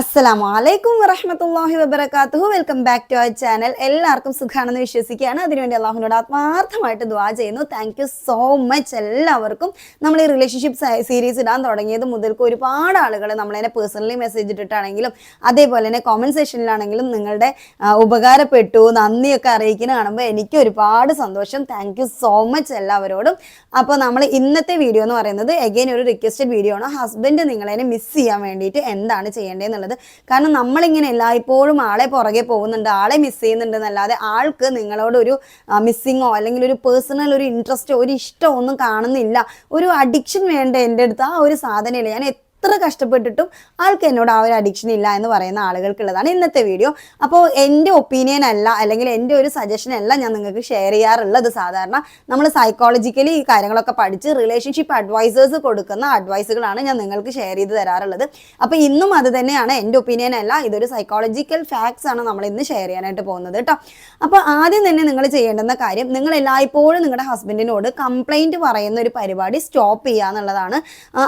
അസ്സലാമു അലൈക്കും വറഹമത്തല്ലാഹി വബർക്കാത്തുഹു welcome back to our channel എല്ലാവർക്കും സുഖാണെന്ന് വിശ്വസിക്കുകയാണ്. അതിനുവേണ്ടി അള്ളാഹുനോട് ആത്മാർത്ഥമായിട്ട് ദുവാ ചെയ്യുന്നു. താങ്ക് യു സോ മച്ച് എല്ലാവർക്കും. നമ്മൾ ഈ റിലേഷൻഷിപ്പ് സീരീസ് ഇടാൻ തുടങ്ങിയത് മുതൽക്ക് ഒരുപാട് ആളുകൾ നമ്മളതിനെ പേഴ്സണലി മെസ്സേജ് ഇട്ടിട്ടാണെങ്കിലും അതേപോലെ തന്നെ കോമന്റ് സെഷനിലാണെങ്കിലും നിങ്ങളുടെ ഉപകാരപ്പെട്ടു നന്ദിയൊക്കെ അറിയിക്കുന്ന കാണുമ്പോൾ എനിക്ക് ഒരുപാട് സന്തോഷം. താങ്ക് യു സോ മച്ച് എല്ലാവരോടും. അപ്പോൾ നമ്മൾ ഇന്നത്തെ വീഡിയോ എന്ന് പറയുന്നത് എഗെയിൻ ഒരു റിക്വസ്റ്റഡ് വീഡിയോ ആണ്. ഹസ്ബൻഡ് നിങ്ങളതിനെ മിസ് ചെയ്യാൻ വേണ്ടിയിട്ട് എന്താണ് ചെയ്യേണ്ടതെന്നുള്ളത് കാരണം നമ്മളിങ്ങനെ എല്ലായ്പ്പോഴും ആളെ പുറകെ പോകുന്നുണ്ട് ആളെ മിസ് ചെയ്യുന്നുണ്ട് എന്നല്ലാതെ ആൾക്ക് നിങ്ങളോടൊരു മിസ്സിങ്ങോ അല്ലെങ്കിൽ ഒരു പേഴ്സണൽ ഒരു ഇൻട്രസ്റ്റോ ഒരു ഇഷ്ടമോ ഒന്നും കാണുന്നില്ല. ഒരു അഡിക്ഷൻ വേണ്ട എന്റെ അടുത്ത്? ആ ഒരു സാധനമില്ല ഞാൻ എത്ര കഷ്ടപ്പെട്ടിട്ടും ആൾക്ക് എന്നോട് ആ ഒരു അഡിക്ഷൻ ഇല്ല എന്ന് പറയുന്ന ആളുകൾക്കുള്ളതാണ് ഇന്നത്തെ വീഡിയോ അപ്പോൾ എന്റെ ഒപ്പീനിയൻ അല്ല അല്ലെങ്കിൽ എന്റെ ഒരു സജഷൻ അല്ല ഞാൻ നിങ്ങൾക്ക് ഷെയർ ചെയ്യാറുള്ളത്. സാധാരണ നമ്മൾ സൈക്കോളജിക്കലി ഈ കാര്യങ്ങളൊക്കെ പഠിച്ച് റിലേഷൻഷിപ്പ് അഡ്വൈസേഴ്സ് കൊടുക്കുന്ന അഡ്വൈസുകളാണ് ഞാൻ നിങ്ങൾക്ക് ഷെയർ ചെയ്ത് തരാറുള്ളത്. അപ്പോൾ ഇന്നും അത് തന്നെയാണ്. എന്റെ ഒപ്പീനിയൻ അല്ല ഇതൊരു സൈക്കോളജിക്കൽ ഫാക്ട്സ് ആണ് നമ്മൾ ഇന്ന് ഷെയർ ചെയ്യാനായിട്ട് പോകുന്നത് കേട്ടോ. അപ്പോൾ ആദ്യം തന്നെ നിങ്ങൾ ചെയ്യേണ്ടുന്ന കാര്യം നിങ്ങൾ എല്ലായ്പ്പോഴും നിങ്ങളുടെ ഹസ്ബൻഡിനോട് കംപ്ലൈന്റ് പറയുന്ന ഒരു പരിപാടി സ്റ്റോപ്പ് ചെയ്യുക എന്നുള്ളതാണ്.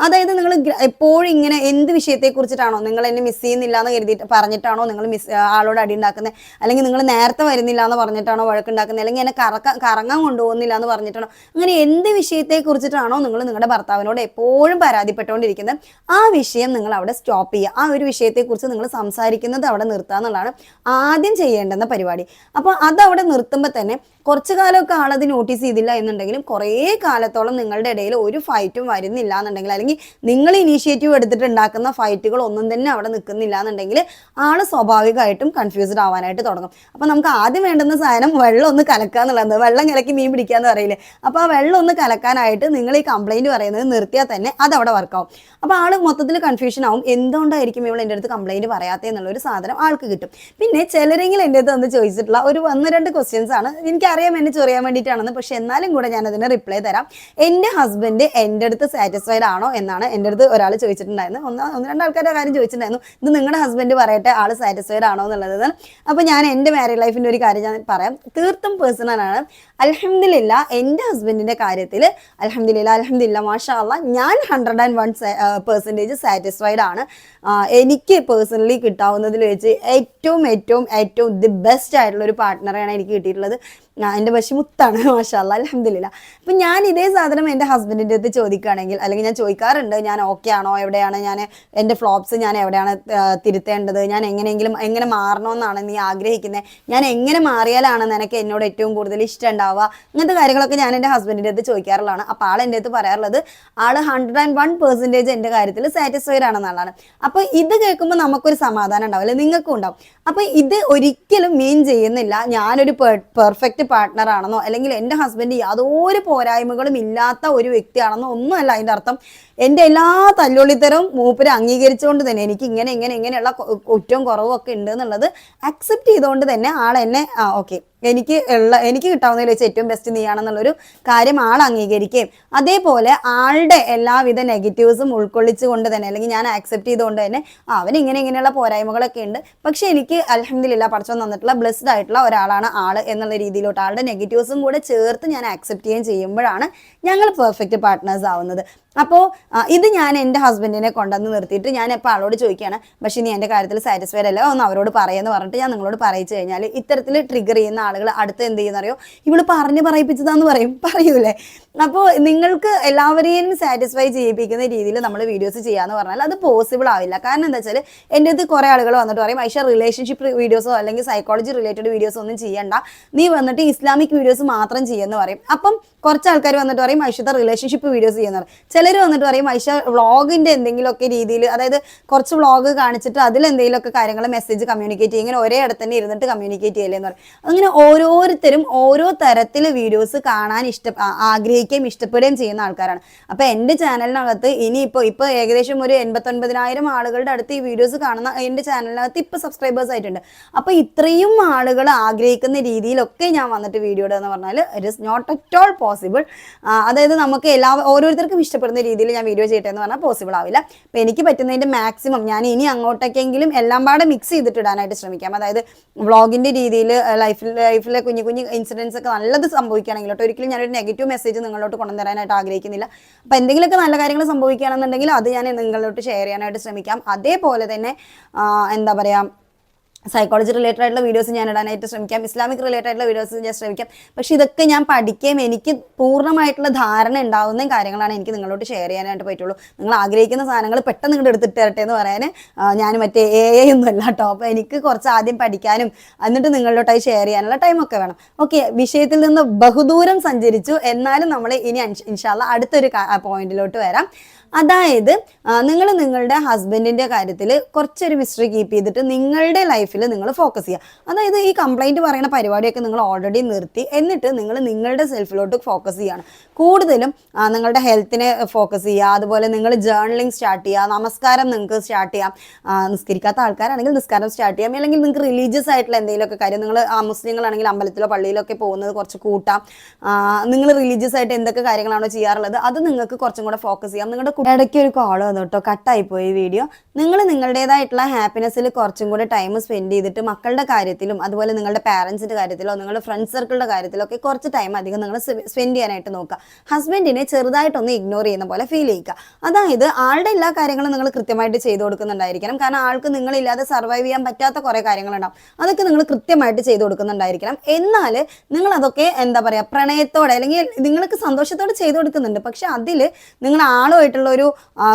അതായത് നിങ്ങൾ എപ്പോഴും ഇങ്ങനെ എന്ത് വിഷയത്തെ കുറിച്ചിട്ടാണോ നിങ്ങൾ എന്നെ മിസ് ചെയ്യുന്നില്ല എന്ന് കരുതിയിട്ട് പറഞ്ഞിട്ടാണോ നിങ്ങൾ മിസ് ആളോട് അടി ഉണ്ടാക്കുന്നത് അല്ലെങ്കിൽ നിങ്ങൾ നേരത്തെ വരുന്നില്ല എന്ന് പറഞ്ഞിട്ടാണോ വഴക്കുണ്ടാക്കുന്നത് അല്ലെങ്കിൽ എന്നെ കറക്ക കറങ്ങാൻ കൊണ്ടുപോകുന്നില്ല എന്ന് പറഞ്ഞിട്ടാണോ? അങ്ങനെ എന്ത് വിഷയത്തെ കുറിച്ചിട്ടാണോ നിങ്ങൾ നിങ്ങളുടെ ഭർത്താവിനോട് എപ്പോഴും പരാതിപ്പെട്ടുകൊണ്ടിരിക്കുന്നത് ആ വിഷയം നിങ്ങൾ അവിടെ സ്റ്റോപ്പ് ചെയ്യുക. ആ ഒരു വിഷയത്തെക്കുറിച്ച് നിങ്ങൾ സംസാരിക്കുന്നത് അവിടെ നിർത്തുക എന്നുള്ളതാണ് ആദ്യം ചെയ്യേണ്ടുന്ന പരിപാടി. അപ്പോൾ അതവിടെ നിർത്തുമ്പോൾ തന്നെ കുറച്ച് കാലമൊക്കെ ആളത് നോട്ടീസ് ചെയ്തില്ല എന്നുണ്ടെങ്കിലും കുറേ കാലത്തോളം നിങ്ങളുടെ ഇടയിൽ ഒരു ഫൈറ്റും വരുന്നില്ല എന്നുണ്ടെങ്കിൽ അല്ലെങ്കിൽ നിങ്ങൾ ഇനീഷ്യേറ്റീവ് എടുത്തിട്ട് ഉണ്ടാക്കുന്ന ഫൈറ്റുകൾ ഒന്നും തന്നെ അവിടെ നിൽക്കുന്നില്ല എന്നുണ്ടെങ്കിൽ ആൾ സ്വാഭാവികമായിട്ടും കൺഫ്യൂസ്ഡ് ആവാനായിട്ട് തുടങ്ങും. അപ്പോൾ നമുക്ക് ആദ്യം വേണ്ടുന്ന സാധനം വെള്ളം ഒന്ന് കലക്കുക എന്നുള്ളത്. വെള്ളം കലക്കി മീൻ പിടിക്കുക എന്ന് പറയില്ലേ. അപ്പോൾ ആ വെള്ളം ഒന്ന് കലക്കാനായിട്ട് നിങ്ങൾ ഈ കംപ്ലൈന്റ് പറയുന്നത് നിർത്തിയാൽ തന്നെ അതവിടെ വർക്കാവും അപ്പോൾ ആൾ മൊത്തത്തിൽ കൺഫ്യൂഷൻ ആവും. എന്തുകൊണ്ടായിരിക്കും ഇവൾ എന്റെ അടുത്ത് കംപ്ലൈന്റ് പറയാത്തത് എന്നുള്ളൊരു സാധനം ആൾക്ക് കിട്ടും. പിന്നെ ചിലരെങ്കിലും എന്റെ അടുത്ത് വന്ന് ചോദിച്ചിട്ടുള്ള ഒരു ഒന്ന് രണ്ട് ക്വസ്റ്റ്യൻസ് ആണ് എനിക്കറിയാം എന്നെ ചൊറിയാൻ വേണ്ടിയിട്ടാണെന്ന്. പക്ഷെ എന്നാലും കൂടെ ഞാൻ അതിന് റിപ്ലൈ തരാം. എന്റെ ഹസ്ബൻഡ് എന്റെ അടുത്ത് സാറ്റിസ്ഫൈഡ് ആണോ എന്നാണ് എന്റെ അടുത്ത് ഒരാൾ ചോദിച്ചിട്ടുണ്ടായിരുന്നു ഒന്ന് ഒന്ന് രണ്ട് ആൾക്കാരുടെ കാര്യം ചോദിച്ചിട്ടുണ്ടായിരുന്നു. ഇത് നിങ്ങളുടെ ഹസ്ബൻഡ് പറയട്ടെ ആൾ സാറ്റിസ്ഫൈഡ് ആണോ എന്നുള്ളത് അപ്പോൾ ഞാൻ എന്റെ മാരീഡ് ലൈഫിന്റെ ഒരു കാര്യം ഞാൻ പറയാം. തീർത്തും പേഴ്സണൽ ആണ്. അലഹമില്ല എന്റെ ഹസ്ബൻഡിന്റെ കാര്യത്തിൽ അലഹമില്ല അലഹമില്ല മാഷാ ഞാൻ hundred and one percentage satisfied ആണ്. എനിക്ക് പേഴ്സണലി കിട്ടാവുന്നതിൽ വെച്ച് ഏറ്റവും ഏറ്റവും ഏറ്റവും ദി ബെസ്റ്റ് ആയിട്ടുള്ള ഒരു പാർട്ട്ണറാണ് എനിക്ക് കിട്ടിയിട്ടുള്ളത്. എന്റെ പക്ഷി മുത്താണ് മാഷാല്ല അലഹമില്ല അപ്പം ഞാൻ ഇതേ സാധനം എന്റെ ഹസ്ബൻഡിന്റെ അടുത്ത് ചോദിക്കുകയാണെങ്കിൽ അല്ലെങ്കിൽ ഞാൻ ചോദിക്കാറുണ്ട് ഞാൻ ഓക്കെ ആണോ എവിടെയാണ് ഞാൻ എന്റെ ഫ്ലോപ്സ് ഞാൻ എവിടെയാണ് തിരുത്തേണ്ടത് ഞാൻ എങ്ങനെയെങ്കിലും എങ്ങനെ മാറണമെന്നാണ് നീ ആഗ്രഹിക്കുന്നത് ഞാൻ എങ്ങനെ മാറിയാലാണ് നിനക്ക് എന്നോട് ഏറ്റവും കൂടുതൽ ഇഷ്ടം ഉണ്ടാവുക അങ്ങനത്തെ കാര്യങ്ങളൊക്കെ ഞാൻ എന്റെ ഹസ്ബൻഡിന്റെ അടുത്ത് ചോദിക്കാറുള്ളതാണ്. അപ്പോൾ ആൾ എന്റെ അടുത്ത് പറയാറുള്ളത് ആൾ ഹൺഡ്രഡ് ആൻഡ് വൺ പെർസെന്റേജ് എന്റെ കാര്യത്തിൽ സാറ്റിസ്ഫൈഡ് ആണെന്നുള്ളതാണ്. അപ്പോൾ ഇത് കേൾക്കുമ്പോൾ നമുക്കൊരു സമാധാനം ഉണ്ടാവില്ല നിങ്ങൾക്കും ഉണ്ടാവും. അപ്പോൾ ഇത് ഒരിക്കലും മീൻ ചെയ്യുന്നില്ല. ഞാനൊരു പെർഫെക്റ്റ് പാർട്ട്ണർ ആണെന്നോ അല്ലെങ്കിൽ എന്റെ ഹസ്ബൻഡ് യാതൊരു പോരായ്മകളും ഇല്ലാത്ത ഒരു വ്യക്തിയാണെന്നോ ഒന്നുമല്ല അതിന്റെ അർത്ഥം. എന്റെ എല്ലാ തല്ലുള്ളിത്തരവും മൂപ്പര് അംഗീകരിച്ചുകൊണ്ട് തന്നെ എനിക്ക് ഇങ്ങനെ ഇങ്ങനെ ഇങ്ങനെയുള്ള കുറ്റവും കുറവും ഒക്കെ ഉണ്ട് എന്നുള്ളത് അക്സെപ്റ്റ് ചെയ്തുകൊണ്ട് തന്നെ ആൾ എന്നെ ആ ഓക്കെ എനിക്ക് ഉള്ള എനിക്ക് കിട്ടാവുന്നതിൽ വെച്ച് ഏറ്റവും ബെസ്റ്റ് നീയാണെന്നുള്ളൊരു കാര്യം ആൾ അംഗീകരിക്കുകയും അതേപോലെ ആളുടെ എല്ലാവിധ നെഗറ്റീവ്സും ഉൾക്കൊള്ളിച്ചുകൊണ്ട് തന്നെ അല്ലെങ്കിൽ ഞാൻ ആക്സെപ്റ്റ് ചെയ്തുകൊണ്ട് തന്നെ അവൻ ഇങ്ങനെ ഇങ്ങനെയുള്ള പോരായ്മകളൊക്കെ ഉണ്ട്. പക്ഷെ എനിക്ക് അലഹമില്ല പഠിച്ചോ തന്നിട്ടുള്ള ബ്ലെസ്ഡ് ആയിട്ടുള്ള ഒരാളാണ് ആൾ എന്നുള്ള രീതിയിലോട്ട് ആളുടെ നെഗറ്റീവ്സും കൂടെ ചേർത്ത് ഞാൻ ആക്സെപ്റ്റ് ചെയ്യുകയും ചെയ്യുമ്പോഴാണ് ഞങ്ങൾ പെർഫെക്റ്റ് പാർട്ട്നേഴ്സ് ആവുന്നത്. അപ്പോൾ ഇത് ഞാൻ എന്റെ ഹസ്ബൻഡിനെ കൊണ്ടുവന്ന് നിർത്തിയിട്ട് ഞാൻ ഇപ്പോൾ ആളോട് ചോദിക്കുകയാണ് പക്ഷേ നീ എന്റെ കാര്യത്തിൽ സാറ്റിസ്ഫൈഡ് അല്ല? ഒന്ന് അവരോട് പറയുമെന്ന് പറഞ്ഞിട്ട് ഞാൻ നിങ്ങളോട് പറയിച്ചു കഴിഞ്ഞാൽ ഇത്തരത്തിൽ ട്രിഗർ ചെയ്യുന്ന ആളുകൾ അടുത്ത് എന്ത് ചെയ്യുന്നറിയോ? ഇവൾ പറഞ്ഞ് പറയിപ്പിച്ചതാന്ന് പറയും. പറയൂലേ? അപ്പോൾ നിങ്ങൾക്ക് എല്ലാവരെയും സാറ്റിസ്ഫൈ ചെയ്യിപ്പിക്കുന്ന രീതിയിൽ നമ്മൾ വീഡിയോസ് ചെയ്യാന്ന് പറഞ്ഞാൽ അത് പോസിബിൾ ആവില്ല. കാരണം എന്താ വെച്ചാൽ എന്റെ അടുത്ത് കുറേ ആളുകൾ വന്നിട്ട് പറയും ഐഷ റിലേഷൻഷിപ്പ് വീഡിയോസോ അല്ലെങ്കിൽ സൈക്കോളജി റിലേറ്റഡ് വീഡിയോസോ ഒന്നും ചെയ്യണ്ട. നീ വന്നിട്ട് ഇസ്ലാമിക് വീഡിയോസ് മാത്രം ചെയ്യുമെന്ന് പറയും. അപ്പം കുറച്ച് ആൾക്കാർ വന്നിട്ട് പറയും ഐഷത്തെ റിലേഷൻഷിപ്പ് വീഡിയോസ് ചെയ്യുന്ന ചിലർ വന്നിട്ട് പറയും ഐഷ വ്ളോഗിന്റെ എന്തെങ്കിലുമൊക്കെ രീതിയിൽ അതായത് കുറച്ച് വ്ളോഗ് കാണിച്ചിട്ട് അതിൽ എന്തെങ്കിലുമൊക്കെ കാര്യങ്ങൾ മെസ്സേജ് കമ്മ്യൂണിക്കേറ്റ് ചെയ്യും. ഇങ്ങനെ ഒരേ ഇടത്ത് തന്നെ ഇരുന്നിട്ട് കമ്മ്യൂണിക്കേറ്റ് ചെയ്യലേ എന്ന് പറയും. അങ്ങനെ ഓരോരുത്തരും ഓരോ തരത്തിൽ വീഡിയോസ് കാണാൻ ഇഷ്ട ആഗ്രഹിക്കുകയും ഇഷ്ടപ്പെടുകയും ചെയ്യുന്ന ആൾക്കാരാണ്. അപ്പൊ എന്റെ ചാനലിനകത്ത് ഇനിയിപ്പോൾ ഇപ്പോൾ ഏകദേശം ഒരു എൺപത്തൊൻപതിനായിരം ആളുകളുടെ അടുത്ത് ഈ വീഡിയോസ് കാണുന്ന എന്റെ ചാനലിനകത്ത് ഇപ്പോൾ സബ്സ്ക്രൈബേഴ്സ് ആയിട്ടുണ്ട്. അപ്പൊ ഇത്രയും ആളുകൾ ആഗ്രഹിക്കുന്ന രീതിയിലൊക്കെ ഞാൻ വന്നിട്ട് വീഡിയോ ഇടുക എന്ന് പറഞ്ഞാൽ it is not at all possible അതായത് നമുക്ക് എല്ലാ ഓരോരുത്തർക്കും ഇഷ്ടപ്പെടുന്ന ആവുന്ന രീതിയിൽ ഞാൻ വീഡിയോ ചെയ്യട്ടെ എന്ന് പറഞ്ഞാൽ പോസിബിൾ ആവില്ല. അപ്പോൾ എനിക്ക് പറ്റുന്നതിന്റെ മാക്സിമം ഞാൻ ഇനി അങ്ങോട്ടേക്കെങ്കിലും എല്ലാം പാടെ മിക്സ് ചെയ്തിട്ട് ഇടാനായിട്ട് ശ്രമിക്കാം. അതായത് വ്ളോഗിന്റെ രീതിയിൽ ലൈഫിൽ ലൈഫിലെ കുഞ്ഞു കുഞ്ഞു ഇൻസിഡൻസ് ഒക്കെ നല്ലത് സംഭവിക്കുകയാണെങ്കിൽ കേട്ടോ ഒരിക്കലും ഞാനൊരു നെഗറ്റീവ് മെസ്സേജ് നിങ്ങളോട്ട് കൊണ്ടുതരാനായിട്ട് ആഗ്രഹിക്കുന്നില്ല. അപ്പോൾ എന്തെങ്കിലുമൊക്കെ നല്ല കാര്യങ്ങൾ സംഭവിക്കുകയാണെന്നുണ്ടെങ്കിൽ അത് ഞാൻ നിങ്ങളോട്ട് ഷെയർ ചെയ്യാനായിട്ട് ശ്രമിക്കാം. അതേപോലെ തന്നെ എന്താ പറയുക സൈക്കോളജി റിലേറ്റഡ് ആയിട്ടുള്ള വീഡിയോസ് ഞാൻ ഇടാനായിട്ട് ശ്രമിക്കാം. ഇസ്ലാമിക് റിലേറ്റഡ് ആയിട്ടുള്ള വീഡിയോസ് ഞാൻ ശ്രമിക്കാം. പക്ഷെ ഇതൊക്കെ ഞാൻ പഠിക്കുകയും എനിക്ക് പൂർണമായിട്ടുള്ള ധാരണ ഉണ്ടാവുന്ന കാര്യങ്ങളാണ് എനിക്ക് നിങ്ങളോട് ഷെയർ ചെയ്യാനായിട്ട് പറ്റുള്ളൂ. നിങ്ങൾ ആഗ്രഹിക്കുന്ന സാധനങ്ങൾ പെട്ടെന്ന് ഇങ്ങോട്ട് എടുത്തിട്ട് തരട്ടെ എന്ന് പറയാൻ ഞാൻ മറ്റേ എ ഐ ഒന്നും അല്ല കേട്ടോ അപ്പോൾ എനിക്ക് കുറച്ച് ആദ്യം പഠിക്കാനും എന്നിട്ട് നിങ്ങളിലോട്ടായി ഷെയർ ചെയ്യാനുള്ള ടൈമൊക്കെ വേണം. ഓക്കെ വിഷയത്തിൽ നിന്ന് ബഹുദൂരം സഞ്ചരിച്ചു. എന്നാലും നമ്മൾ ഇനി ഇൻഷാല്ല അടുത്തൊരു പോയിന്റിലോട്ട് വരാം. അതായത് നിങ്ങൾ നിങ്ങളുടെ ഹസ്ബൻഡിന്റെ കാര്യത്തിൽ കുറച്ചൊരു മിസ്റ്ററി കീപ്പ് ചെയ്തിട്ട് നിങ്ങളുടെ ലൈഫിൽ നിങ്ങൾ ഫോക്കസ് ചെയ്യുക അതായത് ഈ കംപ്ലൈന്റ് പറയുന്ന പരിപാടിയൊക്കെ നിങ്ങൾ ഓൾറെഡി നിർത്തി എന്നിട്ട് നിങ്ങൾ നിങ്ങളുടെ സെൽഫിലോട്ട് ഫോക്കസ് ചെയ്യാണ്. കൂടുതലും നിങ്ങളുടെ ഹെൽത്തിനെ ഫോക്കസ് ചെയ്യുക അതുപോലെ നിങ്ങൾ ജേർണലിംഗ് സ്റ്റാർട്ട് ചെയ്യുക നമസ്കാരം നിങ്ങൾക്ക് സ്റ്റാർട്ട് ചെയ്യാം. നിസ്കരിക്കാത്ത ആൾക്കാരാണെങ്കിൽ നിസ്കാരം സ്റ്റാർട്ട് ചെയ്യാം. അല്ലെങ്കിൽ നിങ്ങൾക്ക് റിലീജിയസ് ആയിട്ടുള്ള എന്തെങ്കിലുമൊക്കെ കാര്യം നിങ്ങൾ മുസ്ലിങ്ങളാണെങ്കിൽ അമ്പലത്തിലോ പള്ളിയിലോ ഒക്കെ പോകുന്നത് കുറച്ച് കൂട്ടാം. നിങ്ങൾ റിലീജിയസ് ആയിട്ട് എന്തൊക്കെ കാര്യങ്ങളാണോ ചെയ്യാറുള്ളത് അത് നിങ്ങൾക്ക് കുറച്ചും കൂടെ ഫോക്കസ് ചെയ്യാം. നിങ്ങളുടെ ഇടയ്ക്ക് ഒരു കോൾ വന്നു കേട്ടോ കട്ടായി പോയി വീഡിയോ നിങ്ങൾ നിങ്ങളുടേതായിട്ടുള്ള ഹാപ്പിനെസ്സിൽ കുറച്ചും കൂടെ ടൈം സ്പെൻഡ് ചെയ്തിട്ട് മക്കളുടെ കാര്യത്തിലും അതുപോലെ നിങ്ങളുടെ പാരൻസിന്റെ കാര്യത്തിലോ നിങ്ങളുടെ ഫ്രണ്ട് സർക്കിളിന്റെ കാര്യത്തിലോ ഒക്കെ കുറച്ച് ടൈം അധികം നിങ്ങൾ സ്പെൻഡ് ചെയ്യാനായിട്ട് നോക്കുക. ഹസ്ബൻഡിനെ ചെറുതായിട്ടൊന്ന് ഇഗ്നോർ ചെയ്യുന്ന പോലെ ഫീൽ ചെയ്യുക. അതായത് ആളുടെ എല്ലാ കാര്യങ്ങളും നിങ്ങൾ കൃത്യമായിട്ട് ചെയ്തു കൊടുക്കുന്നുണ്ടായിരിക്കണം. കാരണം ആൾക്ക് നിങ്ങളില്ലാതെ സർവൈവ് ചെയ്യാൻ പറ്റാത്ത കുറേ കാര്യങ്ങളുണ്ടാവും. അതൊക്കെ നിങ്ങൾ കൃത്യമായിട്ട് ചെയ്തു കൊടുക്കുന്നുണ്ടായിരിക്കണം. എന്നാൽ നിങ്ങൾ അതൊക്കെ എന്താ പറയുക പ്രണയത്തോടെ അല്ലെങ്കിൽ നിങ്ങൾക്ക് സന്തോഷത്തോടെ ചെയ്തു കൊടുക്കുന്നുണ്ട്. പക്ഷെ അതിൽ നിങ്ങൾ ആളുമായിട്ടുള്ള ഒരു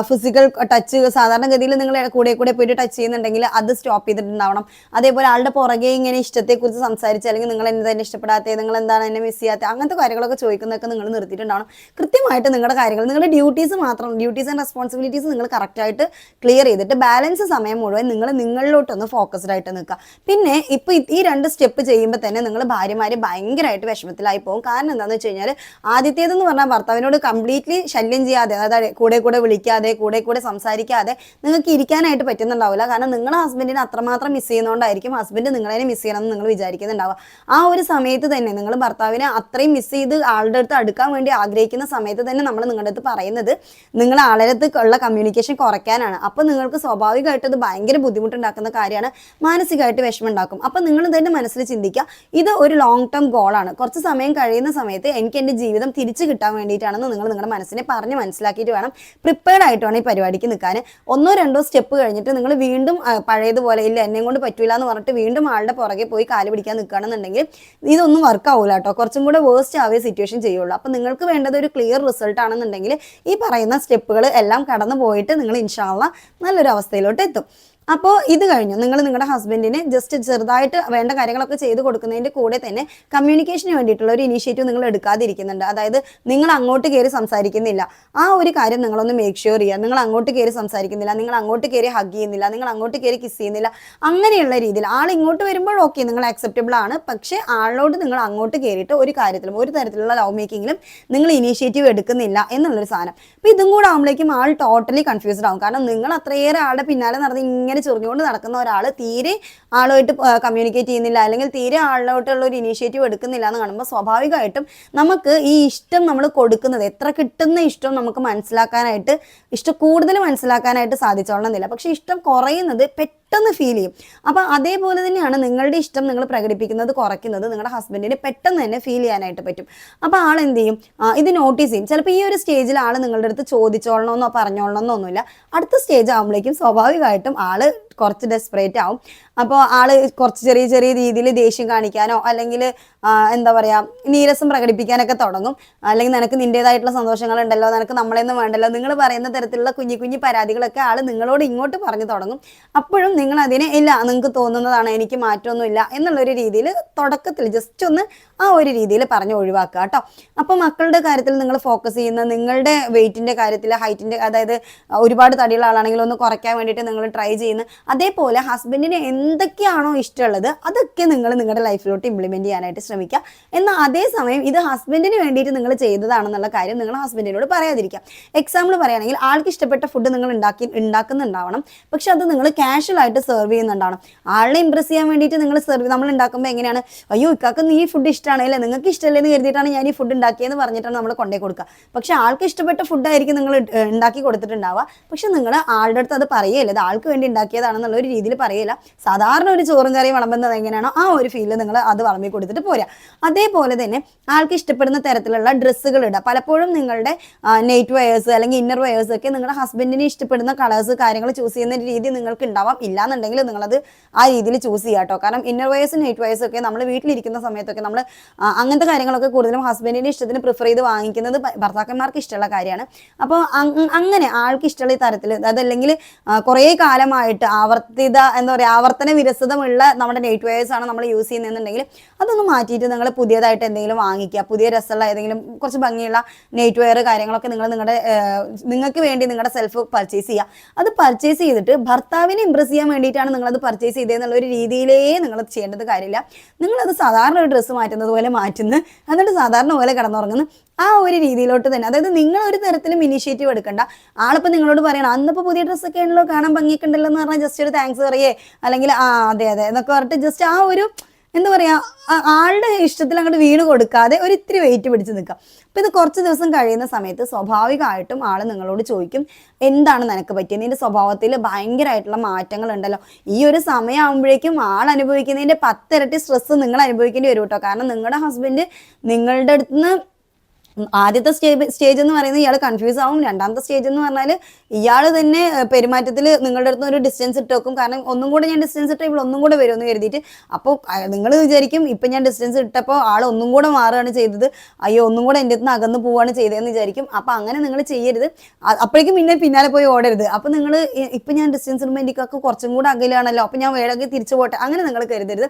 ഫിസിക്കൽ ടച്ച് സാധാരണഗതിയിൽ നിങ്ങൾ കൂടെ കൂടെ പോയിട്ട് ടച്ച് ചെയ്യുന്നുണ്ടെങ്കിൽ അത് സ്റ്റോപ്പ് ചെയ്തിട്ടുണ്ടാവണം. അതേപോലെ ആളുടെ പുറകെ ഇങ്ങനെ ഇഷ്ടത്തെക്കുറിച്ച് സംസാരിച്ച് അല്ലെങ്കിൽ നിങ്ങൾ എന്നെ തന്നെ ഇഷ്ടപ്പെടാത്തത് നിങ്ങൾ എന്താണ് എന്നെ മിസ് ചെയ്യാത്തത് അങ്ങനത്തെ കാര്യങ്ങളൊക്കെ ചോദിക്കുന്നതൊക്കെ നിങ്ങൾ നിർത്തിയിട്ടുണ്ടാവണം. കൃത്യമായിട്ട് നിങ്ങളുടെ കാര്യങ്ങൾ നിങ്ങളുടെ ഡ്യൂട്ടീസ് മാത്രം ഡ്യൂട്ടീസ് ആൻഡ് റെസ്പോൺസിബിലിറ്റീസ് നിങ്ങൾ കറക്റ്റായിട്ട് ക്ലിയർ ചെയ്തിട്ട് ബാലൻസ് സമയം മുഴുവൻ നിങ്ങൾ നിങ്ങളിലോട്ടൊന്ന് ഫോക്കസ്ഡ് ആയിട്ട് നിൽക്കുക. പിന്നെ ഇപ്പോൾ ഈ രണ്ട് സ്റ്റെപ്പ് ചെയ്യുമ്പോൾ തന്നെ നിങ്ങൾ ഭാര്യമാര് ഭയങ്കരമായിട്ട് വിഷമത്തിലായി പോകും. കാരണം എന്താണെന്ന് വെച്ച് കഴിഞ്ഞാൽ ആദ്യത്തേതെന്ന് പറഞ്ഞാൽ ഭർത്താവിനോട് കംപ്ലീറ്റ്ലി ശല്യം ചെയ്യാതെ അതായത് കൂടെ കൂടെ വിളിക്കാതെ കൂടെ കൂടെ സംസാരിക്കാതെ നിങ്ങൾക്ക് ഇരിക്കാനായിട്ട് പറ്റുന്നുണ്ടാവില്ല. കാരണം നിങ്ങളുടെ ഹസ്ബൻഡിനെ അത്രമാത്രം മിസ് ചെയ്യുന്നതുകൊണ്ടായിരിക്കും ഹസ്ബൻഡ് നിങ്ങളതിനെ മിസ് ചെയ്യണമെന്ന് നിങ്ങൾ വിചാരിക്കുന്നുണ്ടാവുക. ആ ഒരു സമയത്ത് തന്നെ നിങ്ങൾ ഭർത്താവിനെ അത്രയും മിസ് ചെയ്ത് ആളുടെ അടുത്ത് അടുക്കാൻ വേണ്ടി ആഗ്രഹിക്കുന്ന സമയത്ത് തന്നെ നമ്മൾ നിങ്ങളുടെ അടുത്ത് പറയുന്നത് നിങ്ങൾ ആളുടെ അടുത്ത് ഉള്ള കമ്മ്യൂണിക്കേഷൻ കുറയ്ക്കാനാണ്. അപ്പോൾ നിങ്ങൾക്ക് സ്വാഭാവികമായിട്ട് അത് ഭയങ്കര ബുദ്ധിമുട്ടുണ്ടാക്കുന്ന കാര്യമാണ്. മാനസികമായിട്ട് വിഷമം ഉണ്ടാക്കും അപ്പം നിങ്ങൾ തന്നെ മനസ്സിൽ ചിന്തിക്കുക. ഇത് ഒരു ലോങ് ടേം ഗോളാണ് കുറച്ച് സമയം കഴിയുന്ന സമയത്ത് എനിക്ക് എന്റെ ജീവിതം തിരിച്ചു കിട്ടാൻ വേണ്ടിയിട്ടാണെന്ന് നിങ്ങൾ നിങ്ങളുടെ മനസ്സിനെ പറഞ്ഞ് മനസ്സിലാക്കിയിട്ട് വേണം പ്രിപ്പയർഡ് ആയിട്ട് വേണം ഈ പരിപാടിക്ക് നിൽക്കാൻ. ഒന്നോ രണ്ടോ സ്റ്റെപ്പ് കഴിഞ്ഞിട്ട് നിങ്ങൾ വീണ്ടും പഴയതുപോലെ ഇല്ല എന്നെ കൊണ്ട് പറ്റില്ല എന്ന് പറഞ്ഞിട്ട് വീണ്ടും ആളുടെ പുറകെ പോയി കാൽ പിടിക്കാൻ നിൽക്കുകയാണെന്നുണ്ടെങ്കിൽ ഇതൊന്നും വർക്ക് ആവില്ല കേട്ടോ. കുറച്ചും കൂടെ വേസ്റ്റ് ആവേ സിറ്റുവേഷൻ ചെയ്യുള്ളൂ. അപ്പം നിങ്ങൾക്ക് വേണ്ടത് ഒരു ക്ലിയർ റിസൾട്ട് ആണെന്നുണ്ടെങ്കിൽ ഈ പറയുന്ന സ്റ്റെപ്പുകൾ എല്ലാം കടന്നു പോയിട്ട് നിങ്ങൾ ഇൻഷാള്ള നല്ലൊരു അവസ്ഥയിലോട്ട് എത്തും. അപ്പോൾ ഇത് കഴിഞ്ഞു. നിങ്ങൾ നിങ്ങളുടെ ഹസ്ബൻഡിന് ജസ്റ്റ് ചെറുതായിട്ട് വേണ്ട കാര്യങ്ങളൊക്കെ ചെയ്ത് കൊടുക്കുന്നതിന്റെ കൂടെ തന്നെ കമ്മ്യൂണിക്കേഷന് വേണ്ടിയിട്ടുള്ള ഒരു ഇനീഷ്യേറ്റീവ് നിങ്ങൾ എടുക്കാതിരിക്കുന്നുണ്ട്. അതായത് നിങ്ങൾ അങ്ങോട്ട് കയറി സംസാരിക്കുന്നില്ല. ആ ഒരു കാര്യം നിങ്ങളൊന്ന് മേക്ക് ഷുവർ ചെയ്യുക. നിങ്ങൾ അങ്ങോട്ട് കയറി സംസാരിക്കുന്നില്ല. നിങ്ങൾ അങ്ങോട്ട് കയറി ഹഗ് ചെയ്യുന്നില്ല. നിങ്ങൾ അങ്ങോട്ട് കയറി കിസ് ചെയ്യുന്നില്ല. അങ്ങനെയുള്ള രീതിയിൽ ആൾ ഇങ്ങോട്ട് വരുമ്പോൾ ഓക്കെ നിങ്ങൾ അക്സെപ്റ്റബിൾ ആണ്. പക്ഷേ ആളോട് നിങ്ങൾ അങ്ങോട്ട് കയറിയിട്ട് ഒരു കാര്യത്തിലും ഒരു തരത്തിലുള്ള ലവ് മേക്കിങ്ങിലും നിങ്ങൾ ഇനീഷ്യേറ്റീവ് എടുക്കുന്നില്ല എന്നുള്ളൊരു സാധനം. അപ്പോൾ ഇതും കൂടെ ആകുമ്പോഴേക്കും ആൾ ടോട്ടലി കൺഫ്യൂസ്ഡ് ആവും. കാരണം നിങ്ങൾ അത്രയേറെ ആളുടെ പിന്നാലെ നടന്ന് ഇങ്ങനെ ചൊറിഞ്ഞുകൊണ്ട് നടക്കുന്ന ഒരാൾ തീരെ ആളുമായിട്ട് കമ്മ്യൂണിക്കേറ്റ് ചെയ്യുന്നില്ല. അല്ലെങ്കിൽ തീരെ ആളിലോട്ടുള്ള ഒരു ഇനീഷ്യേറ്റീവ് എടുക്കുന്നില്ല എന്ന് കാണുമ്പോൾ സ്വാഭാവികമായിട്ടും നമുക്ക് ഈ ഇഷ്ടം നമ്മൾ കൊടുക്കുന്നത് എത്ര കിട്ടുന്ന ഇഷ്ടം നമുക്ക് മനസ്സിലാക്കാനായിട്ട് ഇഷ്ടം കൂടുതൽ മനസ്സിലാക്കാനായിട്ട് സാധിച്ചോളണമെന്നില്ല. പക്ഷെ ഇഷ്ടം കുറയുന്നത് പെട്ടെന്ന് ഫീൽ ചെയ്യും. അപ്പം അതേപോലെ തന്നെയാണ് നിങ്ങളുടെ ഇഷ്ടം നിങ്ങൾ പ്രകടിപ്പിക്കുന്നത് കുറയ്ക്കുന്നത് നിങ്ങളുടെ ഹസ്ബൻഡിന് പെട്ടെന്ന് തന്നെ ഫീൽ ചെയ്യാനായിട്ട് പറ്റും. അപ്പോൾ ആൾ എന്ത് ചെയ്യും? ഇത് നോട്ടീസ് ചെയ്യും. ചിലപ്പോൾ ഈ ഒരു സ്റ്റേജിൽ ആൾ നിങ്ങളുടെ അടുത്ത് ചോദിച്ചോളണമെന്നോ പറഞ്ഞോളണമെന്നോ ഒന്നുമില്ല. അടുത്ത സ്റ്റേജ് ആകുമ്പോഴേക്കും സ്വാഭാവികമായിട്ടും ആൾ കുറച്ച് ഡെസ്പറേറ്റ് ആവും. അപ്പോൾ ആൾ കുറച്ച് ചെറിയ ചെറിയ രീതിയിൽ ദേഷ്യം കാണിക്കാനോ അല്ലെങ്കിൽ എന്താ പറയുക നീരസം പ്രകടിപ്പിക്കാനൊക്കെ തുടങ്ങും. അല്ലെങ്കിൽ നിനക്ക് സന്തോഷങ്ങൾ ഉണ്ടല്ലോ നിനക്ക് നമ്മളെയൊന്നും വേണ്ടല്ലോ നിങ്ങൾ പറയുന്ന തരത്തിലുള്ള കുഞ്ഞു കുഞ്ഞു പരാതികളൊക്കെ ആൾ നിങ്ങളോട് ഇങ്ങോട്ട് പറഞ്ഞു തുടങ്ങും. അപ്പോഴും നിങ്ങൾ അതിനെ ഇല്ല നിങ്ങൾക്ക് തോന്നുന്നതാണ് എനിക്ക് മാറ്റമൊന്നുമില്ല എന്നുള്ളൊരു രീതിയിൽ തുടക്കത്തിൽ ജസ്റ്റ് ഒന്ന് ആ ഒരു രീതിയിൽ പറഞ്ഞ് ഒഴിവാക്കുക കേട്ടോ അപ്പോൾ മക്കളുടെ കാര്യത്തിൽ നിങ്ങൾ ഫോക്കസ് ചെയ്യുന്ന നിങ്ങളുടെ വെയിറ്റിന്റെ കാര്യത്തിൽ ഹൈറ്റിന്റെ അതായത് ഒരുപാട് തടിയുള്ള ആളാണെങ്കിൽ ഒന്ന് കുറയ്ക്കാൻ വേണ്ടിയിട്ട് നിങ്ങൾ ട്രൈ ചെയ്യുന്ന അതേപോലെ ഹസ്ബൻഡിന് എന്തൊക്കെയാണോ ഇഷ്ടമുള്ളത് അതൊക്കെ നിങ്ങൾ നിങ്ങളുടെ ലൈഫിലോട്ട് ഇംപ്ലിമെന്റ് ചെയ്യാനായിട്ട് ശ്രമിക്കുക. എന്നാൽ അതേസമയം ഇത് ഹസ്ബൻഡിന് വേണ്ടിയിട്ട് നിങ്ങൾ ചെയ്തതാണെന്നുള്ള കാര്യം നിങ്ങൾ ഹസ്ബൻഡിനോട് പറയാതിരിക്കാം എക്സാമ്പിൾ പറയുകയാണെങ്കിൽ ആൾക്ക് ഇഷ്ടപ്പെട്ട ഫുഡ് നിങ്ങൾ ഉണ്ടാക്കി ഉണ്ടാക്കുന്നുണ്ടാവണം. പക്ഷെ അത് നിങ്ങൾ കാഷ്വലായിട്ട് സെർവ് ചെയ്യുന്നുണ്ടാവണം. ആളെ ഇമ്പ്രസ് ചെയ്യാൻ വേണ്ടിയിട്ട് നിങ്ങൾ സെർവ് നമ്മൾ ഉണ്ടാക്കുമ്പോൾ എങ്ങനെയാണ്? അയ്യോ ഇക്കാക്ക് നീ ഫുഡ് ഇഷ്ടമാണ് അല്ലേ? നിങ്ങൾക്ക് ഇഷ്ടമല്ലേ എന്ന് കരുതിയിട്ടാണ് ഞാൻ ഈ ഫുഡ് ഉണ്ടാക്കിയെന്ന് പറഞ്ഞിട്ടാണ് നമ്മൾ കൊണ്ടേ കൊടുക്കുക. പക്ഷെ ആൾക്ക് ഇഷ്ടപ്പെട്ട ഫുഡായിരിക്കും നിങ്ങൾ ഉണ്ടാക്കി കൊടുത്തിട്ടുണ്ടാവുക. പക്ഷെ നിങ്ങൾ ആളുടെ അടുത്ത് അത് പറയുകയല്ലേ. ഇത് ആൾക്ക് വേണ്ടി ഉണ്ടാക്കിയതാണെന്നുള്ള ഒരു രീതിയിൽ പറയില്ല സാധാരണ ഒരു ചോറും കറിയും വിളമ്പുന്നത് എങ്ങനെയാണോ ആ ഒരു ഫീൽ നിങ്ങൾ അത് വിളമ്പി കൊടുത്തിട്ട് പോരാ. അതേപോലെ തന്നെ ആൾക്ക് ഇഷ്ടപ്പെടുന്ന തരത്തിലുള്ള ഡ്രസ്സുകൾ ഇടുക. പലപ്പോഴും നിങ്ങളുടെ നെയ്റ്റ് വെയേഴ്സ് അല്ലെങ്കിൽ ഇന്നർ വെയേഴ്സ് ഒക്കെ നിങ്ങളുടെ ഹസ്ബൻഡിന് ഇഷ്ടപ്പെടുന്ന കളേഴ്സ് കാര്യങ്ങൾ ചൂസ് ചെയ്യുന്ന രീതി നിങ്ങൾക്ക് ഉണ്ടാവാം ഇല്ലാന്നുണ്ടെങ്കിൽ നിങ്ങളത് ആ രീതിയിൽ ചൂസ് ചെയ്യുക കേട്ടോ കാരണം ഇന്നർ വയേഴ്സ് നെയ്റ്റ് വയേഴ്സ് ഒക്കെ നമ്മൾ വീട്ടിലിരിക്കുന്ന സമയത്തൊക്കെ നമ്മൾ അങ്ങനത്തെ കാര്യങ്ങളൊക്കെ കൂടുതലും ഹസ്ബൻഡിന്റെ ഇഷ്ടത്തിന് പ്രിഫർ ചെയ്ത് വാങ്ങിക്കുന്നത് ഭർത്താക്കന്മാർക്ക് ഇഷ്ടമുള്ള കാര്യമാണ്. അപ്പോൾ അങ്ങനെ ആൾക്ക് ഇഷ്ടമുള്ള തരത്തിൽ അതല്ലെങ്കിൽ കുറേ കാലമായിട്ട് ആവർത്തിത എന്താ പറയുക ആവർത്തന വിരസതമുള്ള നമ്മുടെ നെയ്റ്റ് വെയേഴ്സ് ആണ് നമ്മൾ യൂസ് ചെയ്യുന്നതെന്നുണ്ടെങ്കിൽ അതൊന്ന് മാറ്റിയിട്ട് നിങ്ങൾ പുതിയതായിട്ട് എന്തെങ്കിലും വാങ്ങിക്കുക. പുതിയ രസമുള്ള ഏതെങ്കിലും കുറച്ച് ഭംഗിയുള്ള നെയ്റ്റ് വെയർ കാര്യങ്ങളൊക്കെ നിങ്ങൾ നിങ്ങളുടെ നിങ്ങൾക്ക് വേണ്ടി നിങ്ങളുടെ സെൽഫ് പർച്ചേസ് ചെയ്യുക. അത് പർച്ചേസ് ചെയ്തിട്ട് ഭർത്താവിനെ ഇമ്പ്രസ് ചെയ്യാൻ വേണ്ടിയിട്ടാണ് നിങ്ങളത് പർച്ചേസ് ചെയ്തതെന്നുള്ള ഒരു രീതിയിലേ നിങ്ങൾ ചെയ്യേണ്ടത് കാര്യമില്ല. നിങ്ങളത് സാധാരണ ഒരു ഡ്രസ്സ് മാറ്റുന്നത് പോലെ മാറ്റുന്നു. എന്നിട്ട് സാധാരണ പോലെ കിടന്നുറങ്ങുന്നു. ആ ഒരു രീതിയിലോട്ട് തന്നെ. അതായത് നിങ്ങൾ ഒരു തരത്തിലും ഇനിഷ്യേറ്റീവ് എടുക്കണ്ട. ആളിപ്പോൾ നിങ്ങളോട് പറയണം അന്നിപ്പോൾ പുതിയ ഡ്രസ്സൊക്കെ ആണല്ലോ കാണാൻ ഭംഗിയൊക്കെ എന്ന് പറഞ്ഞാൽ ജസ്റ്റ് ഒരു താങ്ക്സ് പറയേ. അല്ലെങ്കിൽ ആ അതെ അതെ എന്നൊക്കെ പറഞ്ഞിട്ട് ജസ്റ്റ് ആ ഒരു എന്താ പറയാ ആളുടെ ഇഷ്ടത്തിൽ അങ്ങോട്ട് വീണ് കൊടുക്കാതെ ഒരു ഇത്തിരി വെയിറ്റ് പിടിച്ച് നിൽക്കാം അപ്പൊ ഇത് കുറച്ച് ദിവസം കഴിയുന്ന സമയത്ത് സ്വാഭാവികമായിട്ടും ആൾ നിങ്ങളോട് ചോദിക്കും എന്താണ് നിനക്ക് പറ്റിയത് നിന്റെ സ്വഭാവത്തിൽ ഭയങ്കരമായിട്ടുള്ള മാറ്റങ്ങൾ ഉണ്ടല്ലോ ഈ ഒരു സമയമാകുമ്പോഴേക്കും ആൾ അനുഭവിക്കുന്നതിന്റെ പത്തിരട്ടി സ്ട്രെസ് നിങ്ങൾ അനുഭവിക്കേണ്ടി വരും കേട്ടോ. കാരണം നിങ്ങളുടെ ഹസ്ബൻഡ് നിങ്ങളുടെ അടുത്ത് നിന്ന് ആദ്യത്തെ സ്റ്റേജ് സ്റ്റേജ് എന്ന് പറയുന്നത് ഇയാൾ കൺഫ്യൂസ് ആവും. രണ്ടാമത്തെ സ്റ്റേജ് എന്ന് പറഞ്ഞാൽ ഇയാൾ തന്നെ പെരുമാറ്റത്തിൽ നിങ്ങളുടെ അടുത്ത് ഒരു ഡിസ്റ്റൻസ് ഇട്ട് വെക്കും കാരണം ഒന്നും കൂടെ ഞാൻ ഡിസ്റ്റൻസ് ഇട്ട ഇവിടെ ഒന്നും കൂടെ വരുമെന്ന് കരുതിയിട്ട് അപ്പോൾ നിങ്ങൾ വിചാരിക്കും ഇപ്പം ഞാൻ ഡിസ്റ്റൻസ് ഇട്ടപ്പോൾ ആൾ ഒന്നും കൂടെ മാറുകയാണ് ചെയ്തത്. അയ്യോ ഒന്നും കൂടെ എന്റെ അടുത്ത് അകന്ന് പോവുകയാണ് ചെയ്തതെന്ന് വിചാരിക്കും. അപ്പോൾ അങ്ങനെ നിങ്ങൾ ചെയ്യരുത്. അപ്പോഴേക്കും പിന്നെ പിന്നാലെ പോയി ഓടരുത്. അപ്പോൾ നിങ്ങൾ ഇപ്പം ഞാൻ ഡിസ്റ്റൻസ് ഇടുമ്പോൾ എനിക്കൊക്കെ കുറച്ചും കൂടെ അകലാണല്ലോ. അപ്പോൾ ഞാൻ വേണമെങ്കിൽ തിരിച്ചു പോട്ടെ. അങ്ങനെ നിങ്ങൾ കരുതരുത്.